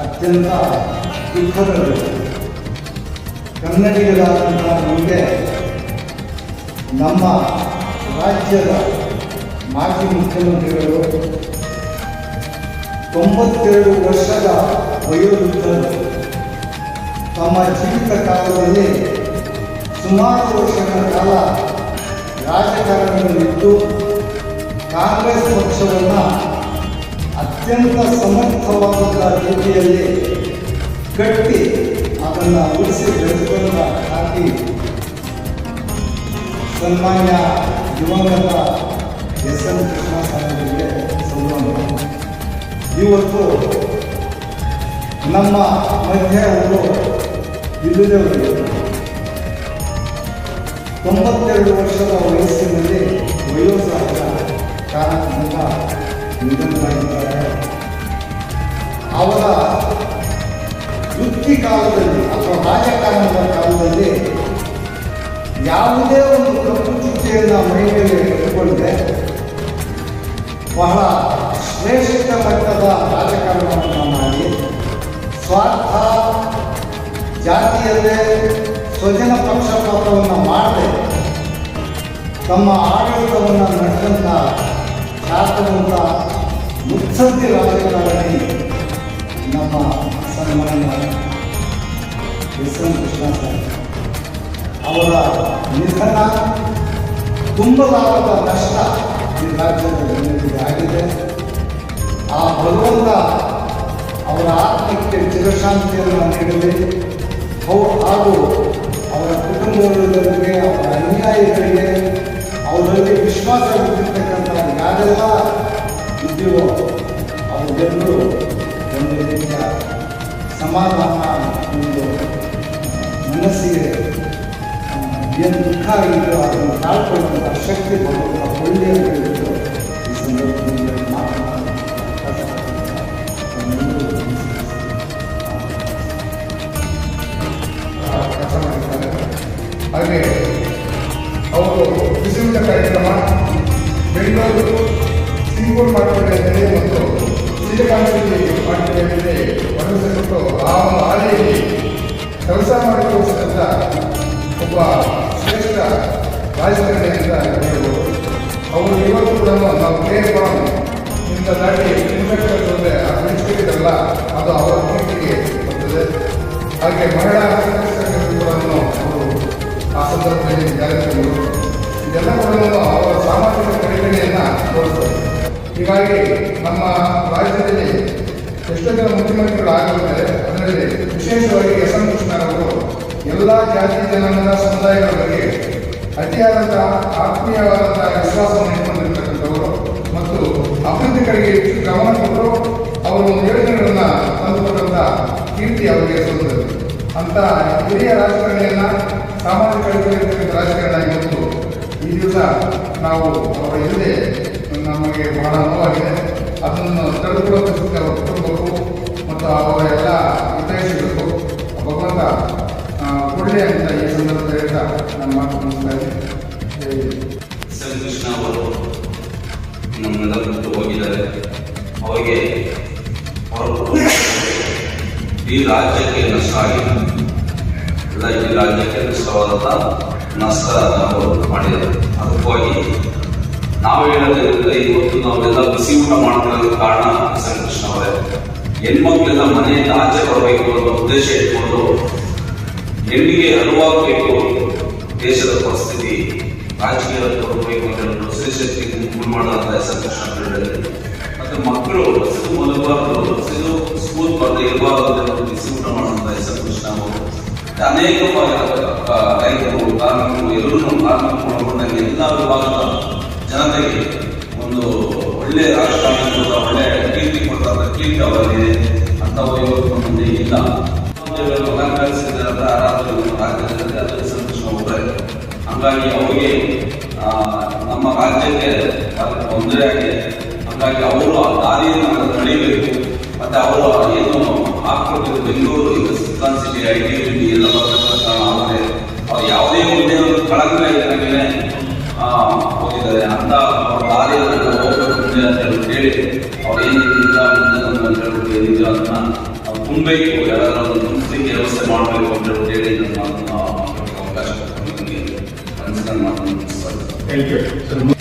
ಅತ್ಯಂತ ದುಃಖದ ಕನ್ನಡಿಗರಾದಂತಹ ನಮಗೆ ನಮ್ಮ ರಾಜ್ಯದ ಮಾಜಿ ಮುಖ್ಯಮಂತ್ರಿಗಳು ತೊಂಬತ್ತೆರಡು ವರ್ಷದ ವಯೋವೃದ್ಧರು ತಮ್ಮ ಜೀವಿತ ಕಾಲದಲ್ಲಿ ಸುಮಾರು ವರ್ಷಗಳ ಕಾಲ ರಾಜಕಾರಣದಲ್ಲಿದ್ದು ಕಾಂಗ್ರೆಸ್ ಪಕ್ಷವನ್ನು ಅತ್ಯಂತ ಸಮರ್ಥವಾದಂಥ ರೀತಿಯಲ್ಲಿ ಕಟ್ಟಿ ಅದನ್ನು ಉಳಿಸಿ ಬೆಳೆಸಿಕೊಂಡ ಹಾಕಿ ಸನ್ಮಾನ್ಯ ದಿವಂಗತ ಎಸ್ ಎನ್ ಕೃಷ್ಣಸ್ವಾಮಿಗಳಿಗೆ ಸಲ್ಲುವಂತ ಇವತ್ತು ನಮ್ಮ ಮಧ್ಯ ಅವರು ಇಲ್ಲದವರು ತೊಂಬತ್ತೆರಡು ವರ್ಷದ ವಯಸ್ಸಿನಲ್ಲಿ ವಯೋಸಹಜ ಕಾರಣದಿಂದ ನಿಧನರಾಗಿದ್ದಾರೆ ಅವರ ವೃತ್ತಿ ಕಾಲದಲ್ಲಿ ಅಥವಾ ರಾಜಕಾರಣದ ಕಾಲದಲ್ಲಿ ಯಾವುದೇ ಒಂದು ಕಪ್ಪು ಚುಕ್ಕೆಯನ್ನು ಮೈ ಬಹಳ ಶ್ರೇಷ್ಠ ಮಟ್ಟದ ರಾಜಕಾರಣವನ್ನು ಮಾಡಿ ಸ್ವಾರ್ಥ ಜಾತಿಯಲ್ಲೇ ಸ್ವಜನ ಪಕ್ಷಪಾತವನ್ನು ಮಾಡದೆ ತಮ್ಮ ಆಡಳಿತವನ್ನು ನಡೆದಂಥ ಖ್ಯಾತವಂತ ಮುತ್ಸದ್ದಿ ರಾಜಕಾರಣಿ ನಮ್ಮ ಸನ್ಮಾನ್ಯ ಎಸ್ ಎನ್ ಕೃಷ್ಣ ಸರ್. ಅವರ ನಿಧನ ತುಂಬಲಾರದ ನಷ್ಟ ಈ ರಾಜ್ಯದ ಜನರಿಗೆ ಆಗಿದೆ. ಆ ಭಗವಂತ ಅವರ ಆತ್ಮಕ್ಕೆ ಚಿರಶಾಂತಿಯನ್ನು ನೀಡಲಿ. ಹಾಗೂ ಅವರ ಕುಟುಂಬದವರಿಗೆ, ಅವರ ಅನುಯಾಯಿಗಳಿಗೆ ಅವರಲ್ಲಿ ವಿಶ್ವಾಸ ಇಟ್ಟಿರ್ತಕ್ಕಂಥ ಉದ್ಯೋಗ ಅದು ಅವರೆಲ್ಲರೂ ಒಂದು ರೀತಿಯ ಸಮಾಧಾನ ಒಂದು ಮನಸ್ಸಿಗೆ ಏನು ದುಃಖ ಆಗಿದೆಯೋ ಅದನ್ನು ತಾಳ್ಕೊಳ್ಳುವಂಥ ಶಕ್ತಿ ಬರುವಂಥ ಒಳ್ಳೆಯ ಮಾರುಕಟ್ಟೆಯಲ್ಲಿ ಮತ್ತು ಶ್ರೀಕಾಂತದಲ್ಲಿ ಮಾರುಕಟ್ಟೆಯಲ್ಲಿ ಒದಗಿಸಿಕೊಟ್ಟು ಆ ಹಾದಿಯಲ್ಲಿ ಕೆಲಸ ಮಾಡಿ ಒಬ್ಬ ಶ್ರೇಷ್ಠ ರಾಜಕಾರಣಿ ಅಂತ ಅವರು ಇವತ್ತು ಕೂಡ ನಾವು ಕೇರ್ ಫಾರ್ಮ್ ಇಂಥ ದಾಟಿ ಇನ್ಫೆಕ್ಷನ್ ಆ ಬೆಳೆಸ್ತಿದ್ದಲ್ಲ ಅದು ಅವರ ಕೀರ್ತಿಗೆ ಬರ್ತದೆ ಹಾಗೆ ಮಹಿಳಾ ಕೂಡ ಅವರು ಆ ಸಂದರ್ಭದಲ್ಲಿ ಜಾರಿಗೆ ತಂದರು ಇದೆಲ್ಲ ಕೂಡ ಅವರ ಸಾಮಾಜಿಕ ಕಳಕಳಿಯನ್ನು ತೋರಿಸ್ತದೆ ಹೀಗಾಗಿ ನಮ್ಮ ರಾಜ್ಯದಲ್ಲಿ ಎಷ್ಟೋ ಜನ ಮುಖ್ಯಮಂತ್ರಿಗಳು ಆಗಿರುತ್ತಾರೆ ಅದರಲ್ಲಿ ವಿಶೇಷವಾಗಿ ಎಸ್ ಎಂ ಕೃಷ್ಣರವರು ಎಲ್ಲ ಜಾತಿ ಜನಾಂಗದ ಸಮುದಾಯಗಳ ಬಗ್ಗೆ ಅತಿಯಾದಂತಹ ಆತ್ಮೀಯವಾದಂತಹ ವಿಶ್ವಾಸವನ್ನು ಇಟ್ಕೊಂಡಿರ್ತಕ್ಕಂಥವರು ಮತ್ತು ಅಭಿವೃದ್ಧಿ ಕಡೆಗೆ ಗಮನ ಕೊಟ್ಟರು. ಅವರು ಯೋಜನೆಗಳನ್ನ ತಂದುಕೊಟ್ಟಂತ ಕೀರ್ತಿ ಅವರಿಗೆ ಸಲ್ಲುತ್ತದೆ ಅಂತ ಹಿರಿಯ ರಾಜಕಾರಣಿಯನ್ನ ಸಾಮಾಜಿಕ ರಾಜಕಾರಣ ಆಗಿತ್ತು ಈ ದಿವಸ ನಾವು ಅವರ ಹಿಂದೆ ನಮಗೆ ಬಹಳ ನೋವಾಗಿದೆ ಅದನ್ನು ತಡೆದುಕೊಳ್ಳೋದಕ್ಕೆ ಅವರು ಕೊಡಬೇಕು ಮತ್ತು ಅವರ ಎಲ್ಲ ಹಿತೈಷಿಗಳು ಭಗವಂತ ಕೊಡಲಿ ಅಂತ ಈ ಸಂದರ್ಭದಲ್ಲಿ ಹೇಳ್ತಾ ನನ್ನ ಮಾತು ಮುಗಿಸ್ತಾ ಇದ್ದೀನಿ. ಜೈ ಹಿಂದ್. ಎಸ್ ಎಂ ಕೃಷ್ಣ ಅವರು ನಮ್ಮೆಲ್ಲ ಹೋಗಿದ್ದಾರೆ. ಅವರಿಗೆ ಅವರು ಈ ರಾಜ್ಯಕ್ಕೆ ನಷ್ಟ ಆಗಿದೆ ಎಲ್ಲ ಈ ರಾಜ್ಯಕ್ಕೆ ನಷ್ಟವಾದಂಥ ನಷ್ಟ ಅವರು ಮಾಡಿದ್ದಾರೆ. ಅದಕ್ಕಾಗಿ ನಾವು ಹೇಳೋದ್ರಿಂದ ಇವತ್ತು ನಾವೆಲ್ಲ ಬಿಸಿ ಊಟ ಮಾಡ್ಕೊಳ್ಳೋದಕ್ಕೆ ಕಾರಣ ಕೃಷ್ಣ ಅವರೇ. ಹೆಣ್ಮಕ್ಳೆಲ್ಲ ಮನೆಯಿಂದ ಆಚೆ ಬರಬೇಕು ಅನ್ನೋ ಉದ್ದೇಶ ಇಟ್ಕೊಂಡು ಹೆಣ್ಣಿಗೆ ಅನುವಾಗಬೇಕು ದೇಶದ ಪರಿಸ್ಥಿತಿ ರಾಜಕೀಯ ಬರಬೇಕು ಅಂತ ಸ್ತ್ರೀ ಶಕ್ತಿ ಗುಂಪು ಮಾಡೋದಂತ ಹೇಳಿದ್ದಾರೆ. ಮತ್ತೆ ಮಕ್ಕಳು ಹಸಿದು ಮಲಗಬಾರದು ಹಸಿದು ಸ್ಕೂಲ್ ಬರದೆ ಇರಬಾರದು ಬಿಸಿ ಊಟ ಮಾಡುವಂತ ಸಂತೋಷ ಕೃಷ್ಣ ಅವರು. ಅನೇಕ ರೈತರು, ಕಾರ್ಮಿಕರು, ಎಲ್ಲರೂ ಕಾರ್ಮಿಕರು ಎಲ್ಲ ವಿಭಾಗದ ಜನತೆಗೆ ಒಂದು ಒಳ್ಳೆ ರಾಜಕಾರಣ ಒಳ್ಳೆ ಕೀರ್ತಿ ಕೊಡ್ತಾರೆ ಕೀರ್ತಿ ಅವರಿಗೆ ಅಂತವರು ಇವತ್ತು ಮುಂದೆ ಇಲ್ಲ. ಅಲಂಕರಿಸಿದ ರಾಜ್ಯದಲ್ಲಿ ಅದಕ್ಕೆ ಸಂತೋಷ ಹಂಗಾಗಿ ಅವರಿಗೆ ನಮ್ಮ ರಾಜ್ಯಕ್ಕೆ ತೊಂದರೆ ಆಗಿದೆ ಹಂಗಾಗಿ ಅವರು ಆ ದಾರಿಯನ್ನು ನಡೀಬೇಕು. ಮತ್ತೆ ಅವರು ಏನು ಹಾಕ್ಕೊಟ್ಟಿದ್ದು ಬೆಂಗಳೂರು ಈಗ ಸುಲ್ತಾನ್ ಸಿಟಿ ಐ ಟಿ ಎಲ್ಲ ಬರ್ತಕ್ಕಂಥ ಯಾವುದೇ ಒಂದೇ ಒಂದು ಕಳಂಕ ಇದ್ದಂಗೆ ಹೋಗಿದ್ದಾರೆ. ಅಂತ ದಾರಿಯನ್ನು ನಾವು ಅಂತ ಹೇಳಿ ಅವ್ರು ಮುಂದೆ ನಮ್ಮ ಅಂತ ಹೇಳ್ಬಿಟ್ಟು ನಿಜ ಅದನ್ನ ತುಂಬಬೇಕು ಯಾರಾದ್ರೂ ಒಂದು ವ್ಯವಸ್ಥೆ ಮಾಡಬೇಕು ಅಂತ ಹೇಳಿ ನಮ್ಮ ಅವಕಾಶ ಮನಸ್ಸಿನ ಮಾತನ್ನು ಥ್ಯಾಂಕ್ ಯು